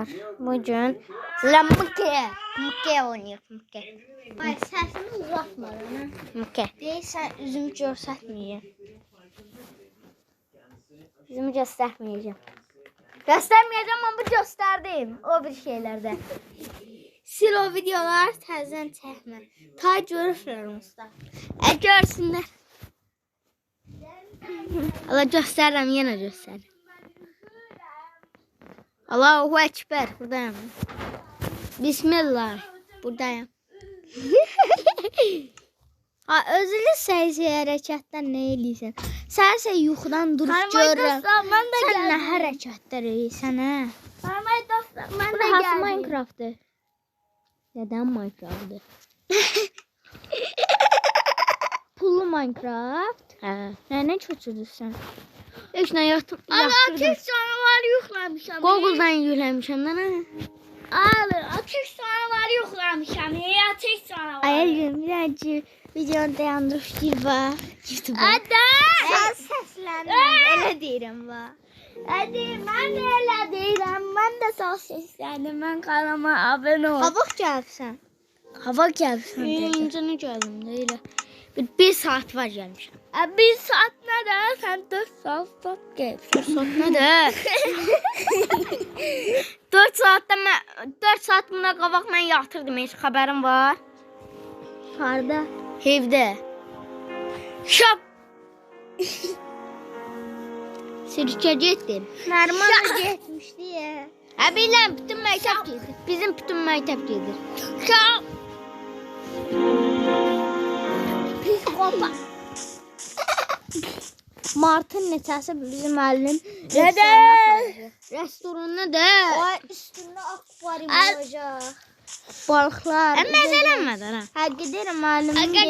dostlar. Bugün Mıkke. Mıkke oynayırıq. Mıkke. Ay səsini uzatma lan. Mıkke. Deyirsən üzümü göstərməyim. Yüzümü göstermeyeceğim. Göstermeyeceğim ama gösterdim. O bir şeylerde. Sil o videolar təzədən çəkmə. Ta görürlər usta. Ə görsünlər. Allah gösteririm yine gösteririm. Allahu Ekber. Buradayım. Bismillah. Buradayım. Ha özünü səysi hərəkətdən nə eləyirsən? Səhər-səhər yuxudan durub görürəm. ben de Sən nə hərəkətlər edirsən hə? Karmay dostlar Bu de da has geldim. Minecraft'dır. Neden Minecraft'ı? Pullu Minecraft. He. Nə nə köçürdün Heç nə yatım. Ana ateş canavarı yoxlamışam. Google'dan yüklemişim lan. ha. Abi ateş canavarı yoxlamışam. Ey ateş canavarı. Ay Elgün birazcık videonu dayandırıb gir bax. Ada! Sən səslənmə. Elə deyirəm bax. Hadi mən də elə deyirəm. Mən də sağ səsləndim. Mən kanalıma abunə ol. Kabuk gelsin. Hava gəlsin. Yayıncını geldim değil. Bir, bir saat var gelmişim. Ə, Bir saat nə də? Sən 4 saat saat gəlsən. Saat nedir? 4 saatte mən 4 saat buna qabaq mən yatırdım. Heç xəbərim var. Harda? Evdə. Şap. Sirkə getdim. Nərman getmişdi ya. Hə bilən bütün məktəb gedir. Bizim bütün məktəb gedir. Şap. Psikopat. Martın neçəsi bizim müəllim Dədə! restorana Restorandadır. Ay üstündə akvarium olacaq. Balıqlar. Hə məzələnmədən ha. Aga, deyir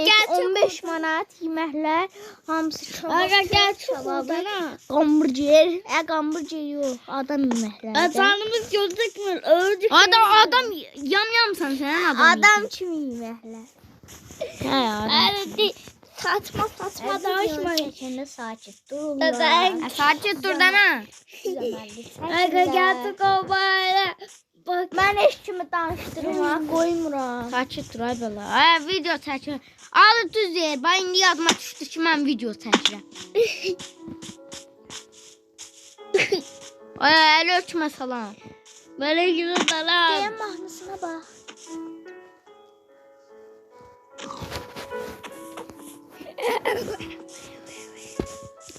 gəl ki, 15 manat yeməklər hamısı kebab. Aga, gəl oldu, ha. Hamburger. Ə hamburger yox, adam yeməkləri. Canımız gözükmür. Öldük. Adam adam yam yamsan sen adam. Adam kimi yeməklər. Hə adam. Saçma saçma danışma. Çəkəndə sakit dururlar. Hə, Sakit dur dana. Aga gəl qobayla. Bak mən heç kimi danışdırma, qoymuram. Sakit dur ay belə. Hə video çəkir. Alı düz deyir. Bax indi yadıma düşdü ki mən video çəkirəm. Ay əli ölçmə salam. Belə gidiyor salam. Deyən mahnısına bax.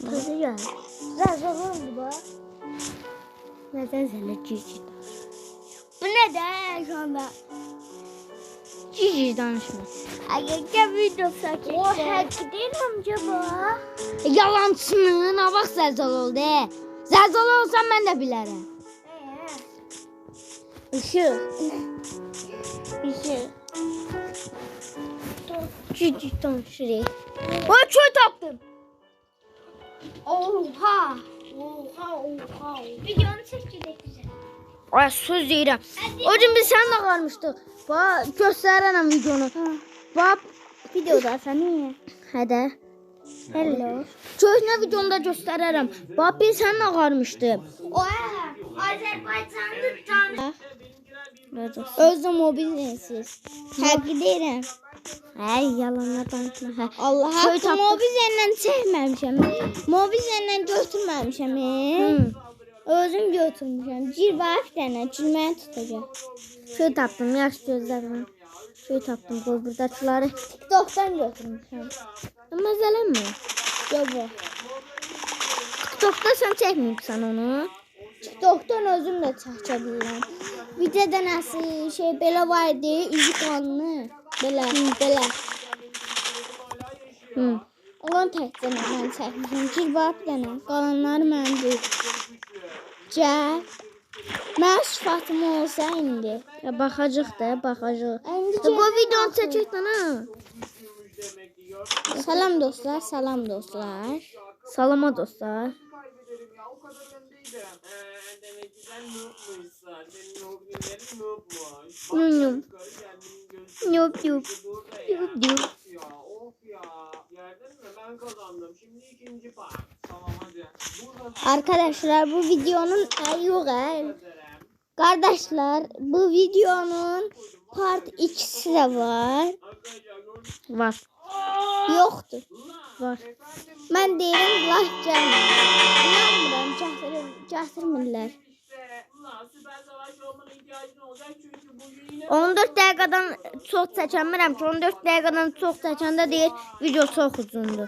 Kızı gel. Zazal oldu bak. Nədən zələ cici. Bu ne de şu anda? Cici danışma. Gel video sakit. O hack değil amca bu. Yalancının ha bax zəlzələ oldu. he. Zəlzələ olsa mən də bilərəm. Işık. Işık. Cici danışırıq. Ay köy tapdım. Oha. Oha oha. Videonu çekecek güzel. Ay söz deyirəm. O gün biz səninlə qalmışdıq. Bax göstərərəm videonu. Bax Videoda sen niye? hə də. Hello. Köhnə videomda göstərərəm. Bax biz səninlə qalmışdıq. Oha. Azerbaycanlı tanrı. Özüm mobilsiz. Həqiqi deyirəm. Ay yalanlar danışma. Hə. Allah Köy haqqı tapdıq. mobilzlə çəkməmişəm. Mobilzlə götürməmişəm. Hı. Özüm bax bir dənə, gülməyə tutacaq. Köy tapdım. Yaxşı gözlərim. Köy tapdım. Qoy buradakıları. TikTokdan götürmüşəm. Məzələnmə. Yox. TikTokda sən çəkməyibsən onu. TikTokdan özüm də çəkə bilirəm. Də dənəsi şey belə var idi, üzü qanlı. Belə. Hı. Olan təkcə mən çəkmişəm. Bir dənə. Qalanları məndir. Gəl. Mən sıfatım olsa indi. Ya baxacaq da, baxacaq. İndi bu videonu çəkək ha. Salam dostlar, salam dostlar. Salama dostlar. Yum. Yup yup. Yup yup. Ya of ya. Gördün mü? Ben kazandım. Şimdi ikinci part. Tamam hadi. Burada Arkadaşlar bu videonun ay yok ay. ederim. Kardeşler bu videonun part 2'si de var. Var. Yoktur. Var. Ben deyirəm like gəlmir. İnanmıram, gətirmirlər. İşte, ulan süper savaş olmana ihtiyacın olacak çünkü bugün yine 14 dəqiqədən çox çəkənmirəm ki, 14 dəqiqədən çox çəkəndə deyir, video çox uzundur.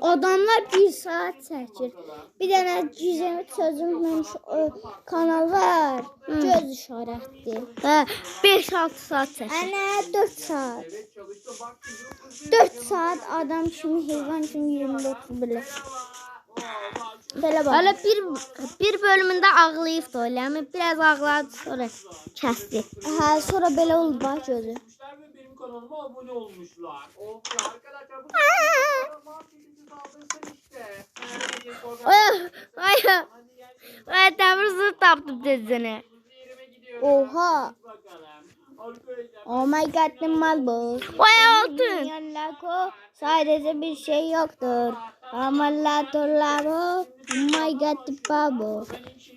Adamlar bir saat çəkir. Bir dənə Gizem çözülməmiş o kanal var. Göz işarətli. Hə, 5-6 saat çəkir. Ana 4 saat. evet çalıştı bak bizim 4 saat adam kimi heyvan kimi 24 bilir. Belə bax. Hələ bir bir bölümündə ağlayıbdı o, yəni biraz ağladı sonra kəsdi. Hə, sonra belə oldu bax gözü. Benim kanalıma abone olmuşlar. Oh ya arkadaşlar bu. Ay, ay, ay dəmir zırh tapdım gidiyorum. Oha. Oh my god, ne mal bu. Vay altın. Milyonlar sadece bir şey yoktur. Amalar dolar Oh my god, babo.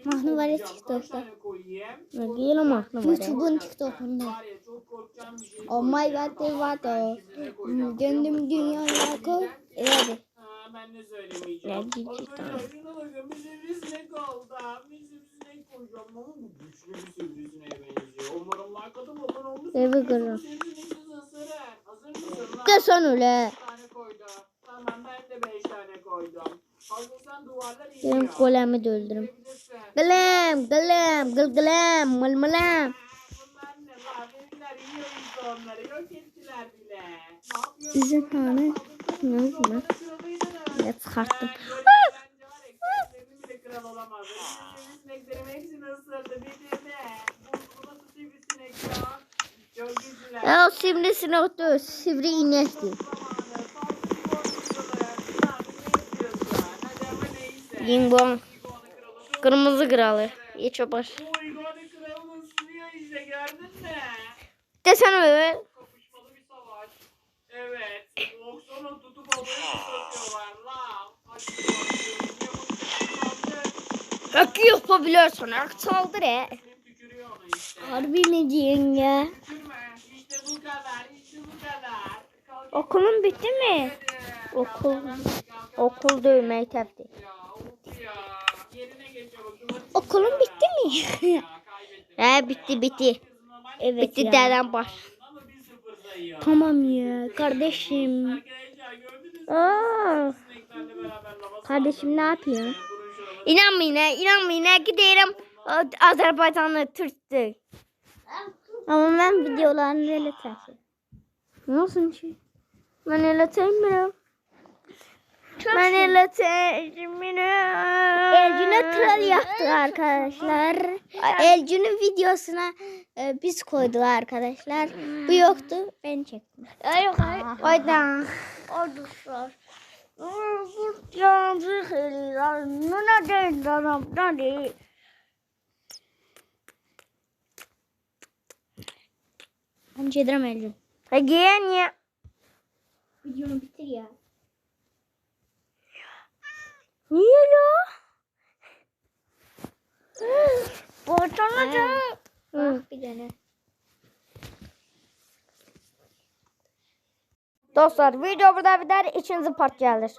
Mahnı var ya TikTok'ta. Ne diyelim mahnı var ya. YouTube'un TikTok'unda. Oh my god, vato. Döndüm dünyalar ko. Evet. Ben de söylemeyeceğim. Ne şuna bakın bir sivrisinek oldu. Bir sivrisinek koyacağım ama bu güçlü bir sivrisineğe benziyor. Umarım abone olursunuz. Evi kırın. Sivrisinek sizi ısırır. Hazır mısın lan? Kısan öyle. Beş tane koydu. Tamam ben de beş tane koydum. Hazırsan duvarlar Benim golemi de öldürüm. Gılım, gılım, gıl gılım, mıl mılım. Bunlar ne lan? Benimler yiyor işte onları. Yok ettiler bile. Ne yapıyorsun? Bizim ne oldu lan? Onları kırılıydı. Ne çıkarttım. Ya sivrisine otur, sivri inekti. Lingon, kırmızı kralı. İç o baş. Desene öyle. Kapışmalı bir savaş. Evet. Oksana tutup havaya tutuyorlar la. Hadi bakalım. Ne bu Akı yapabiliyorsun, ak saldır he. Harbi mi diyorsun ya? Okulun bitti mi? Okul, okul çabuk. Hadi Okulun bitti mi? He bitti, bitti. evet Bitti ya. deden baş. Ama 1-0 sayıyor. Tamam ya kardeşim. Aa, kardeşim ne şuraları İnanmayın inanmayın ha. Giderim Azerbaycanlı Türk'tü. Ama ben videolarını öyle çekiyorum. Nasıl şey? Ben öyle sevmiyorum. Ben öyle sevmiyorum. Elcün'e troll yaptı arkadaşlar. Elcün'ün videosuna e, biz koydular arkadaşlar. Bu yoktu. Ben çektim. Ay yok ay. Aydan. Arkadaşlar. Yancı heliler. Nuna değil danam. Nani? Ben çedirem Elcün. Hadi ya. Videonu bitir ya. Niye ya? Borçlanacak. Bak bir tane. Dostlar video burada biter. İkinci part gelir.